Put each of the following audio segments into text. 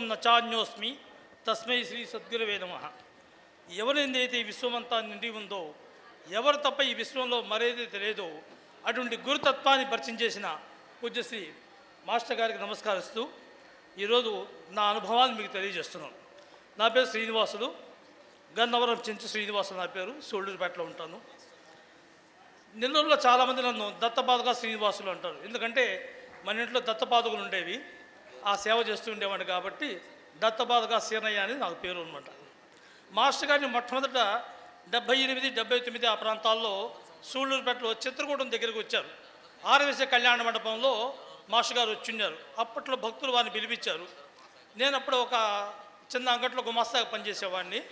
విశ్వం నచాన్యోస్మి. తస్మై శ్రీ సద్గురువే నమ. ఎవరినైతే ఈ విశ్వమంతా నిండి ఉందో ఎవరు తప్ప ఈ విశ్వంలో మరేది తెలియదో అటువంటి గురుతత్వాన్ని పరిచయం చేసిన పూజ్యశ్రీ మాస్టర్ గారికి నమస్కరిస్తూ ఈరోజు నా అనుభవాన్ని మీకు తెలియజేస్తున్నాను. నా పేరు శ్రీనివాసులు. గన్నవరం చెంచు శ్రీనివాసులు నా పేరు. సోళ్ళూరుపేటలో ఉంటాను. నెల్లూరులో చాలామంది నన్ను దత్తపాదుగా శ్రీనివాసులు అంటారు. ఎందుకంటే మన ఇంట్లో దత్తపాదుకులు ఉండేవి. ఆ సేవ చేస్తూ ఉండేవాడిని కాబట్టి దత్తబాధగా సీనయ్య అని నాకు పేరు అనమాట మాస్టర్ గారిని మొట్టమొదట డెబ్బై ఎనిమిది డెబ్బై తొమ్మిది ఆ ప్రాంతాల్లో సూళ్ళూరుపేటలో చిత్రకూటం దగ్గరికి వచ్చారు. ఆర్వీసీ కళ్యాణ మండపంలో మాస్టర్ గారు వచ్చిన్నారు అప్పట్లో భక్తులు వారిని పిలిపించారు. నేను అప్పుడు ఒక చిన్న అంగట్లో గుమాస్తాగా పనిచేసేవాడిని.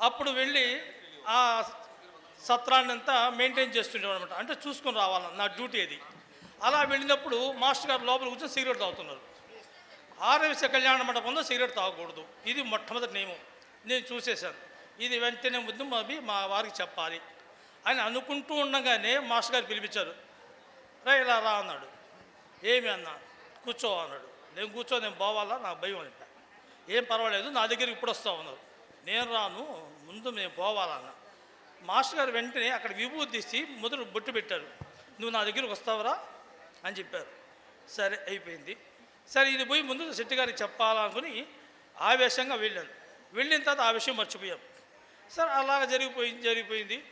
అప్పుడు వెళ్ళి ఆ సత్రాన్ని అంతా మెయింటైన్ చేస్తుండేవాడు అనమాట అంటే చూసుకొని రావాలని నా డ్యూటీ అది. అలా వెళ్ళినప్పుడు మాస్టర్ గారు లోపల కూర్చొని సిగరెట్ తాగుతున్నారు. ఆర్ఎస్ఏ కళ్యాణ మండపంలో సిగరెట్ తాగకూడదు. ఇది మొట్టమొదటి నియమం. నేను చూసేశాను. ఇది వెంటనే ముందు అవి మా వారికి చెప్పాలి. అని అనుకుంటూ ఉండగానే మాస్టర్ గారు పిలిపించారు. రా ఇలా రా అన్నాడు. ఏమి అన్నా? కూర్చో అన్నాడు. నేను కూర్చో నేను పోవాలా? నాకు భయం అని ఏం పర్వాలేదు నా దగ్గరికి ఇప్పుడు వస్తావు అన్నారు. నేను రాను ముందు నేను పోవాలన్నా మాస్టర్ గారు వెంటనే అక్కడ విభూతి తీసి మొదలు బొట్టు పెట్టారు. నువ్వు నా దగ్గరికి వస్తావురా? అని చెప్పారు. సరే అయిపోయింది. సరే ఇది పోయి ముందు శెట్టి గారికి చెప్పాలనుకుని ఆవేశంగా వెళ్ళాను. వెళ్ళిన తర్వాత ఆ విషయం మర్చిపోయాం. సరే అలాగ జరిగిపోయింది జరిగిపోయింది.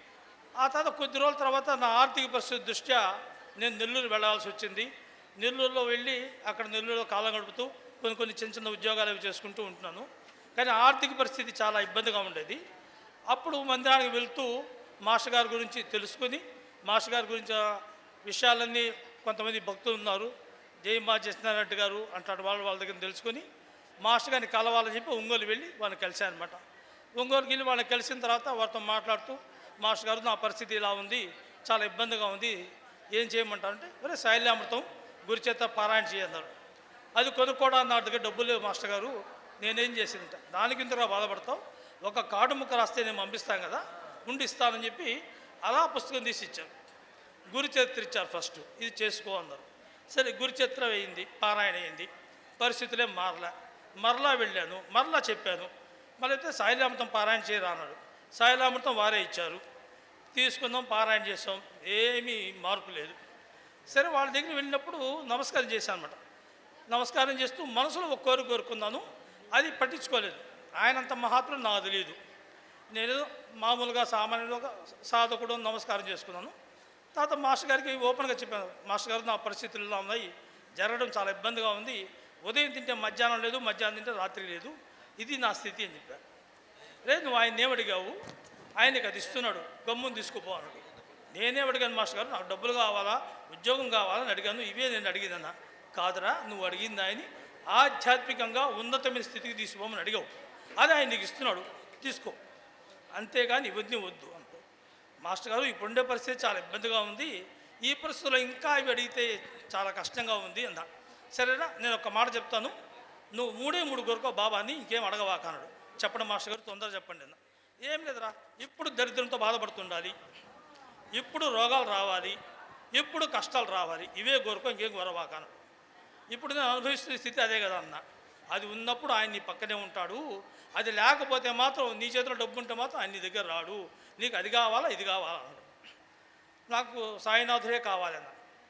ఆ తర్వాత కొద్ది రోజుల తర్వాత నా ఆర్థిక పరిస్థితి దృష్ట్యా నేను నెల్లూరు వెళ్ళాల్సి వచ్చింది. నెల్లూరులో వెళ్ళి అక్కడ నెల్లూరులో కాలం గడుపుతూ కొన్ని కొన్ని చిన్న చిన్న ఉద్యోగాలు అవి చేసుకుంటూ ఉంటున్నాను. కానీ ఆర్థిక పరిస్థితి చాలా ఇబ్బందిగా ఉండేది. అప్పుడు మందిరానికి వెళ్తూ మాస్టర్ గారి గురించి తెలుసుకొని మాస్టర్ గారి గురించి విషయాలన్నీ కొంతమంది భక్తులు ఉన్నారు. జయమా చేస్తున్నారంట గారు అంటాడు వాళ్ళు వాళ్ళ దగ్గర తెలుసుకొని మాస్టర్ గారిని కలవాలని చెప్పి ఒంగోలు వెళ్ళి వాళ్ళని కలిశాను అనమాట ఒంగోలుకి వెళ్ళి వాళ్ళని కలిసిన తర్వాత వారితో మాట్లాడుతూ మాస్టర్ గారు నా పరిస్థితి ఇలా ఉంది చాలా ఇబ్బందిగా ఉంది ఏం చేయమంటారంటే ఒరే శైల్యామృతం గురి చేత పారాయణ చేయన్నారు అది కొనుక్కోవడానికి నా దగ్గర డబ్బులు లేవు మాస్టర్ గారు. నేనేం చేసిందంట? దానికి ఇంతగా బాధపడతావు? ఒక కాడు ముక్క రాస్తే నేను పంపిస్తాను కదా ఉండి ఇస్తానని చెప్పి అలా పుస్తకం తీసి ఇచ్చాను గురి చరిత్ర ఇచ్చారు ఫస్ట్. ఇది చేసుకో అన్నారు. సరే గురుచిత్రం అయింది పారాయణ అయింది పరిస్థితులే మరలా. మరలా వెళ్ళాను మరలా చెప్పాను. మళ్ళీ అయితే సాయిలామృతం పారాయణ చేయరా అన్నాడు సాయిలామృతం వారే ఇచ్చారు. తీసుకుందాం పారాయణ చేసాం ఏమీ మార్పు లేదు. సరే వాళ్ళ దగ్గర వెళ్ళినప్పుడు నమస్కారం చేశాను అనమాట నమస్కారం చేస్తూ మనసులో ఒక కోరిక కోరుకున్నాను అది పట్టించుకోలేదు. ఆయనంత మహాత్ముడు నాకు తెలియదు నేను మామూలుగా సామాన్యులుగా సాధకుడు నమస్కారం చేసుకున్నాను. తర్వాత మాస్టర్ గారికి ఓపెన్గా చెప్పాను. మాస్టర్ గారు నా పరిస్థితుల్లో ఉన్నాయి. జరగడం చాలా ఇబ్బందిగా ఉంది. ఉదయం తింటే మధ్యాహ్నం లేదు మధ్యాహ్నం తింటే రాత్రి లేదు. ఇది నా స్థితి అని చెప్పాను లేదు నువ్వు ఆయన ఏమడిగావు ఆయనకి అది ఇస్తున్నాడు. గమ్మును తీసుకుపో అన్నాడు. నేనే అడిగాను మాస్టర్ గారు నాకు డబ్బులు కావాలా ఉద్యోగం కావాలని అడిగాను. ఇవే నేను అడిగిందన్న కాదురా నువ్వు అడిగింది ఆయన ఆధ్యాత్మికంగా ఉన్నతమైన స్థితికి తీసుకోమని అడిగావు. అది ఆయన నీకు ఇస్తున్నాడు. తీసుకో. అంతేగాని ఇవన్నీ వద్దు మాస్టర్ గారు ఇప్పుడుండే పరిస్థితి చాలా ఇబ్బందిగా ఉంది. ఈ పరిస్థితుల్లో ఇంకా ఇవి అడిగితే చాలా కష్టంగా ఉంది అందా. సరేనా? నేను ఒక మాట చెప్తాను. నువ్వు మూడే మూడు కొరుకో బాబాని ఇంకేం అడగవాక అన్నాడు చెప్పండి మాస్టర్ గారు తొందరగా చెప్పండి అన్న. ఏం లేదురా. ఇప్పుడు దరిద్రంతో బాధపడుతుండాలి. ఇప్పుడు రోగాలు రావాలి. ఇప్పుడు కష్టాలు రావాలి. ఇవే కోరుకో ఇంకేం కోరవాక ఇప్పుడు నేను అనుభవిస్తున్న స్థితి అదే కదా అన్న. అది ఉన్నప్పుడు ఆయన నీ పక్కనే ఉంటాడు. అది లేకపోతే మాత్రం నీ చేతిలో డబ్బు ఉంటే మాత్రం ఆయన నీ దగ్గర రాడు. నీకు అది కావాలా ఇది కావాలా అన్నాడు. నాకు సాయినాథుడే కావాలన్న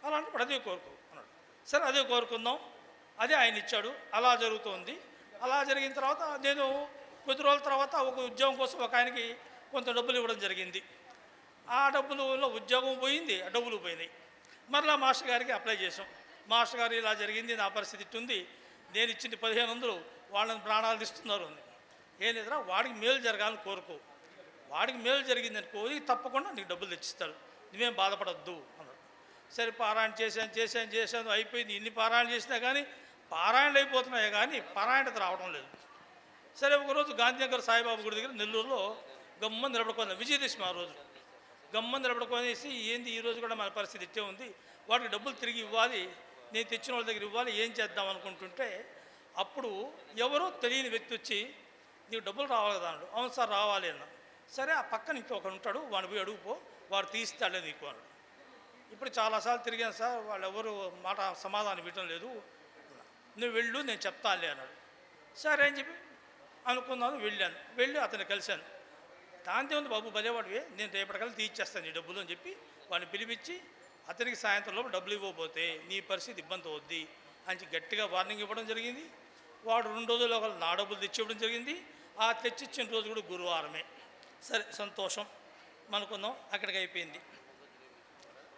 అలాంటప్పుడు అదే కోరుకో అన్నాడు. సరే అదే కోరుకుందాం. అదే ఆయన ఇచ్చాడు. అలా జరుగుతోంది. అలా జరిగిన తర్వాత నేను కొద్ది రోజుల తర్వాత ఒక ఉద్యోగం కోసం ఒక ఆయనకి కొంత డబ్బులు ఇవ్వడం జరిగింది. ఆ డబ్బులలో ఉద్యోగం పోయింది ఆ డబ్బులు పోయినాయి. మరలా మాస్టర్ గారికి అప్లై చేసాం మాస్టర్ గారు ఇలా జరిగింది నా పరిస్థితి ఇట్టుంది. నేను ఇచ్చింది పదిహేను వందలు వాళ్ళని ప్రాణాలు ఇస్తున్నారు అని. ఏం లేదురా వాడికి మేలు జరగాలని కోరుకో. వాడికి మేలు జరిగింది అనుకో తప్పకుండా నీకు డబ్బులు తెచ్చిస్తాడు. నువ్వేం బాధపడద్దు అన్నాడు. సరే పారాయణ చేశాను చేశాను చేశాను అయిపోయింది. ఇన్ని పారాయణ చేసినా కానీ పారాయణలు అయిపోతున్నాయి కానీ పారాయణత రావడం లేదు. సరే ఒకరోజు గాంధీనగర్ సాయిబాబు గుడి దగ్గర నెల్లూరులో గమ్మ నిలబడుకున్నాను విజయదశమి ఆ రోజు. గమ్మ నిలబడుకునేసి ఏంది ఈ రోజు కూడా మన పరిస్థితి ఇట్టే ఉంది? వాటికి డబ్బులు తిరిగి ఇవ్వాలి. నేను తెచ్చిన వాళ్ళ దగ్గర ఇవ్వాలి. ఏం చేద్దాం అనుకుంటుంటే అప్పుడు ఎవరో తెలియని వ్యక్తి వచ్చి నీకు డబ్బులు రావాలి కదా అన్నాడు. అవును సార్ రావాలి అన్నాడు. సరే ఆ పక్కన ఒకడు ఉంటాడు వాడు పోయి అడుగుపో వాడు తీస్తాడే నీకు అన్నాడు ఇప్పుడు చాలాసార్లు తిరిగాను సార్ వాళ్ళు ఎవరు మాట సమాధానం ఇవ్వటం లేదు. నువ్వు వెళ్ళు నేను చెప్తానులే అన్నాడు. సరే అని చెప్పి అనుకున్నాను వెళ్ళాను. వెళ్ళి అతను కలిశాను. దాంతో ఉంది బాబు భలేవాడివే నేను రేపటికల్లా తీర్చేస్తాను ఈ డబ్బులు అని చెప్పి వాడిని పిలిపించి అతనికి సాయంత్రం లోపు డబ్బులు ఇవ్వకపోతే నీ పరిస్థితి ఇబ్బంది అవుద్ది అని గట్టిగా వార్నింగ్ ఇవ్వడం జరిగింది. వాడు రెండు రోజుల్లో నా డబ్బులు తెచ్చివ్వడం జరిగింది. ఆ తెచ్చిచ్చిన రోజు కూడా గురువారమే. సరే సంతోషం. అనుకుందాం అక్కడికి అయిపోయింది.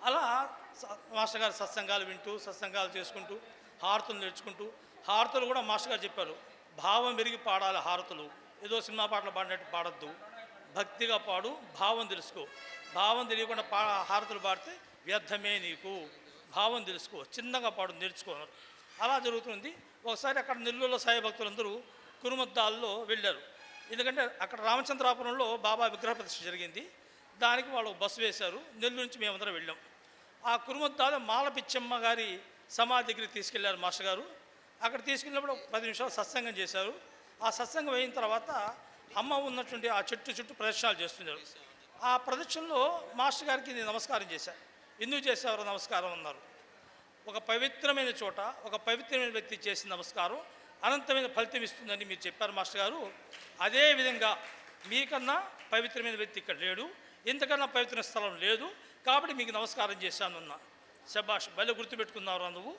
అలా స- మాస్టర్ గారు సత్సంగాలు వింటూ సత్సంగాలు చేసుకుంటూ హారతులు నేర్చుకుంటూ హారతులు కూడా మాస్టర్ గారు చెప్పారు. భావం పెరిగి పాడాలి హారతులు. ఏదో సినిమా పాటలు పాడినట్టు పాడద్దు. భక్తిగా పాడు భావం తెలుసుకో. భావం తెలియకుండా పా హారతులు పాడితే వ్యర్థమే నీకు. భావం తెలుసుకో. చిన్నగా పాడు నేర్చుకోవాలి అలా జరుగుతుంది. ఒకసారి అక్కడ నెల్లూరులో సాయి భక్తులందరూ కురుమద్దాల్లో వెళ్ళారు. ఎందుకంటే అక్కడ రామచంద్రాపురంలో బాబా విగ్రహ ప్రతిష్ఠ జరిగింది. దానికి వాళ్ళు బస్సు వేశారు. నెల్లూరు నుంచి మేమందరం వెళ్ళాం. ఆ కురుమద్దాల మాల పిచ్చమ్మ గారి సమాధి దగ్గరికి తీసుకెళ్ళారు మాస్టర్ గారు. అక్కడ తీసుకెళ్ళినప్పుడు పది నిమిషాలు సత్సంగం చేశారు. ఆ సత్సంగం అయిన తర్వాత అమ్మ ఉన్నటువంటి ఆ చెట్టు చుట్టూ ప్రదక్షిణాలు చేస్తున్నారు. ఆ ప్రదక్షిణలో మాస్టర్ గారికి నేను నమస్కారం చేశాను ఎందుకు చేసేవారు నమస్కారం? అన్నారు. ఒక పవిత్రమైన చోట ఒక పవిత్రమైన వ్యక్తి చేసిన నమస్కారం. అనంతమైన ఫలితం ఇస్తుందని మీరు చెప్పారు మాస్టర్ గారు. అదే విధంగా మీకన్నా పవిత్రమైన వ్యక్తి ఇక్కడ లేడు. ఇంతకన్నా పవిత్ర స్థలం లేదు. కాబట్టి మీకు నమస్కారం చేశాను అన్న. శబాష్ బలి గుర్తుపెట్టుకున్నారు నువ్వు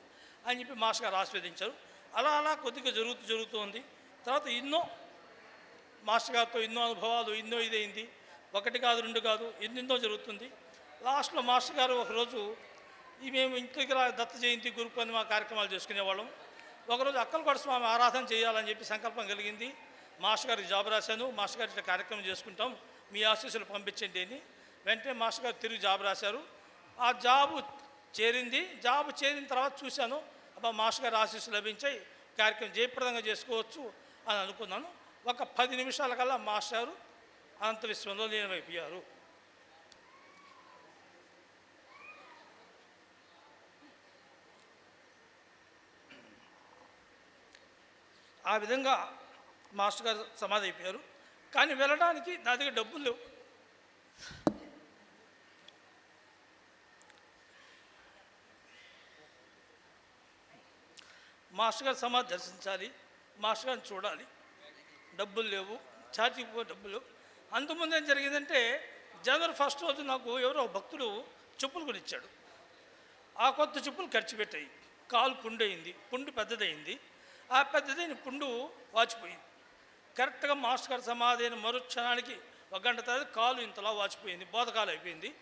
అని చెప్పి మాస్టర్ గారు ఆస్వాదించారు అలా అలా కొద్దిగా జరుగుతూ జరుగుతూ ఉంది తర్వాత ఎన్నో మాస్టర్ గారితో ఎన్నో అనుభవాలు ఎన్నో ఇదైంది. ఒకటి కాదు రెండు కాదు ఎన్నెన్నో జరుగుతుంది. లాస్ట్లో మాస్టర్ గారు ఒకరోజు ఈ మేము ఇంటికి రా దత్త జయంతి గురు పూర్ణిమ కార్యక్రమాలు చేసుకునేవాళ్ళం. ఒకరోజు అక్కలకోట స్వామి ఆరాధన చేయాలని చెప్పి సంకల్పం కలిగింది. మాస్టర్ గారికి జాబ్ రాశాను. మాస్టర్ గారి ఇట్లా కార్యక్రమం చేసుకుంటాం. మీ ఆశీస్సులు పంపించండి అని. వెంటనే మాస్టర్ గారు తిరిగి జాబ్ రాశారు. ఆ జాబు చేరింది. జాబ్ చేరిన తర్వాత చూశాను. అబ్బా మాస్టర్ గారు ఆశీస్సులు లభించాయి. కార్యక్రమం జయప్రదంగా చేసుకోవచ్చు అని అనుకున్నాను. ఒక పది నిమిషాల కల్లా మాస్టారు అనంత విశ్వంలో లీనమైపోయారు ఆ విధంగా మాస్టర్ గారు సమాధి అయిపోయారు. కానీ వెళ్ళడానికి నా దగ్గర డబ్బులు లేవు. మాస్టర్ గారు సమాధి దర్శించాలి మాస్టర్ గారిని చూడాలి. డబ్బులు లేవు ఛార్జీకి పోయే డబ్బులు అంతకుముందు ఏం జరిగిందంటే జనవరి ఫస్ట్ రోజు నాకు ఎవరో భక్తుడు చెప్పులు కొనిచ్చాడు. ఆ కొత్త చెప్పులు ఖర్చు పెట్టాయి. కాలు పుండు అయింది పుండు పెద్దదయింది. ఆ పెద్దదైన పుండు వాచిపోయింది. కరెక్ట్గా మాస్టర్ గారి సమాధి అయిన మరుక్షణానికి ఒక గంట తర్వాత కాలు ఇంతలా వాచిపోయింది. బోధకాలు అయిపోయింది.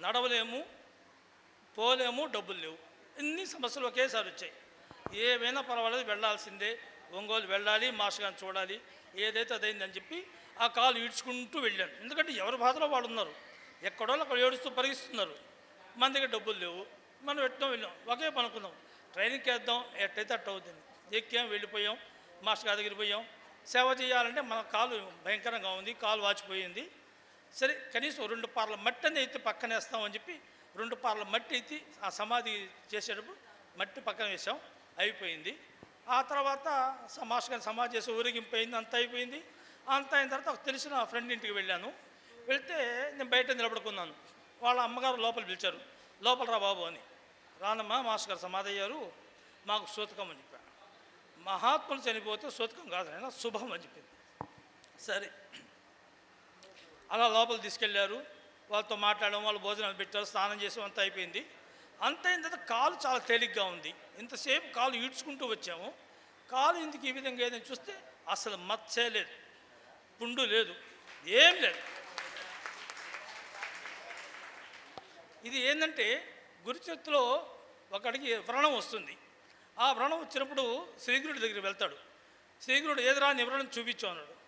నడవలేము పోలేము డబ్బులు లేవు. ఇన్ని సమస్యలు ఒకేసారి వచ్చాయి. ఏమైనా పర్వాలేదు వెళ్ళాల్సిందే. ఒంగోలు వెళ్ళాలి మాస్టర్ గారిని చూడాలి. ఏదైతే అదైందని చెప్పి ఆ కాలు ఈడ్చుకుంటూ వెళ్ళాను. ఎందుకంటే ఎవరి బాధలో వాళ్ళు ఉన్నారు? ఎక్కడో అక్కడ ఏడుస్తూ పరిగిస్తున్నారు మన దగ్గర డబ్బులు లేవు. మనం పెట్టడం వెళ్ళాం? ఒకే పనుకున్నాం. ట్రైనింగ్కి వేద్దాం. ఎట్టయితే అట్ట అవుతుంది ఎక్కాం వెళ్ళిపోయాం మాస్టర్ గారి దగ్గరికి పోయాం. సేవ చేయాలంటే మన కాలు భయంకరంగా ఉంది కాలు వాచిపోయింది. సరే కనీసం రెండు పార్ల మట్టి అనేది అయితే పక్కన వేస్తామని చెప్పి రెండు పార్ల మట్టి అయితే ఆ సమాధి చేసేటప్పుడు మట్టి పక్కన వేసాం అయిపోయింది. ఆ తర్వాత మాస్టర్ గారి సమాధి చేసి ఊరేగింపోయింది అంత అయిపోయింది. అంత అయిన తర్వాత ఒక తెలిసిన ఫ్రెండ్ ఇంటికి వెళ్ళాను. వెళ్తే నేను బయట నిలబడుకున్నాను. వాళ్ళ అమ్మగారు లోపల పిలిచారు లోపల రా బాబు అని. రానమ్మా మాస్టర్ గారు సమాధి అయ్యారు మాకు సూతకం అని. మహాత్ములు చనిపోతే సూతకం కాదు శుభం అని చెప్పింది. సరే. అలా లోపల తీసుకెళ్ళారు. వాళ్ళతో మాట్లాడడం వాళ్ళు భోజనాలు పెట్టారు స్నానం చేసి అంతా అయిపోయింది. అంత అయిన తర్వాత కాలు చాలా తేలిగ్గా ఉంది. ఇంతసేపు కాలు ఈడ్చుకుంటూ వచ్చాము. కాలు ఇందుకు ఈ విధంగా ఏదైనా చూస్తే అసలు మచ్చే లేదు. పుండు లేదు. ఏం లేదు. ఇది ఏంటంటే గురుచరిత్రలో ఒకడికి వ్రణం వస్తుంది. ఆ వ్రణం వచ్చినప్పుడు శ్రీగురుడి దగ్గరికి వెళ్తాడు. శ్రీగురుడు ఏదిరా నివరణం చూపించు అన్నాడు.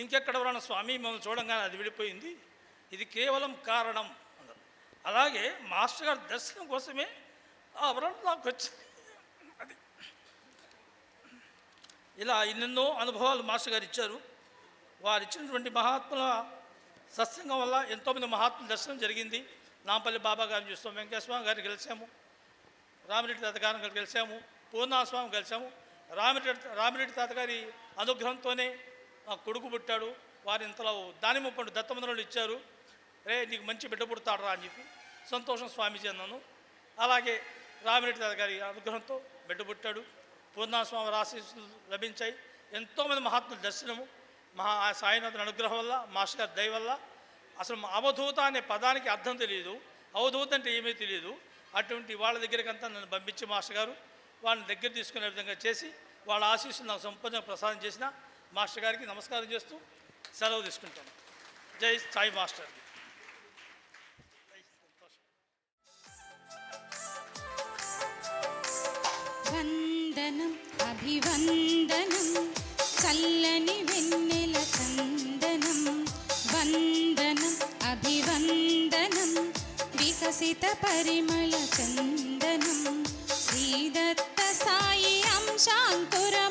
ఇంకెక్కడ వ్రణం? స్వామి మమ్మల్ని చూడంగానే అది విడిపోయింది. ఇది కేవలం కారణం అన్నారు అలాగే మాస్టర్ గారి దర్శనం కోసమే ఆ వ్రణం నాకు వచ్చింది అది. ఇలా ఎన్నెన్నో అనుభవాలు మాస్టర్ గారు ఇచ్చారు. వారు ఇచ్చినటువంటి మహాత్ముల సత్సంగం వల్ల ఎంతోమంది మహాత్ముల దర్శనం జరిగింది. నాంపల్లి బాబా గారిని చూస్తాం. వెంకటేశ్వర గారిని కలిసాము రామిరెడ్డి తాత గారిని కలిసాము పూర్ణాస్వామి కలిసాము రామిరెడ్డి రామిరెడ్డి తాతగారి అనుగ్రహంతోనే మా కొడుకు పుట్టాడు. వారి ఇంతలో దానిమ్మ పండు దత్తమందరంలో ఇచ్చారు. రే నీకు మంచి బిడ్డ పుడతాడరా అని చెప్పి సంతోషం స్వామీజీ అన్నాను. అలాగే రామిరెడ్డి తాత గారి అనుగ్రహంతో బిడ్డ పుట్టాడు. పూర్ణాస్వామి ఆశీస్సులు లభించాయి. ఎంతోమంది మహాత్ముల దర్శనము మహా ఆ సాయినాథుని అనుగ్రహం వల్ల మాస్టర్ గారి దయ వల్ల. అసలు అవధూత అనే పదానికి అర్థం తెలియదు. అవధూత అంటే ఏమీ తెలియదు. అటువంటి వాళ్ళ దగ్గరికంతా నన్ను పంపించి మాస్టర్ గారు వాళ్ళని దగ్గర తీసుకునే విధంగా చేసి వాళ్ళ ఆశీస్సులు నాకు సంపూర్ణంగా ప్రసాదం చేసిన మాస్టర్ గారికి నమస్కారం చేస్తూ సెలవు తీసుకుంటాను. జై సాయి మాస్టర్. వందనం అభివందనం చల్లని వెన్నెల చందనం. వందనం అభివందనం వికసిత పరిమళ చందనం. శాంతురా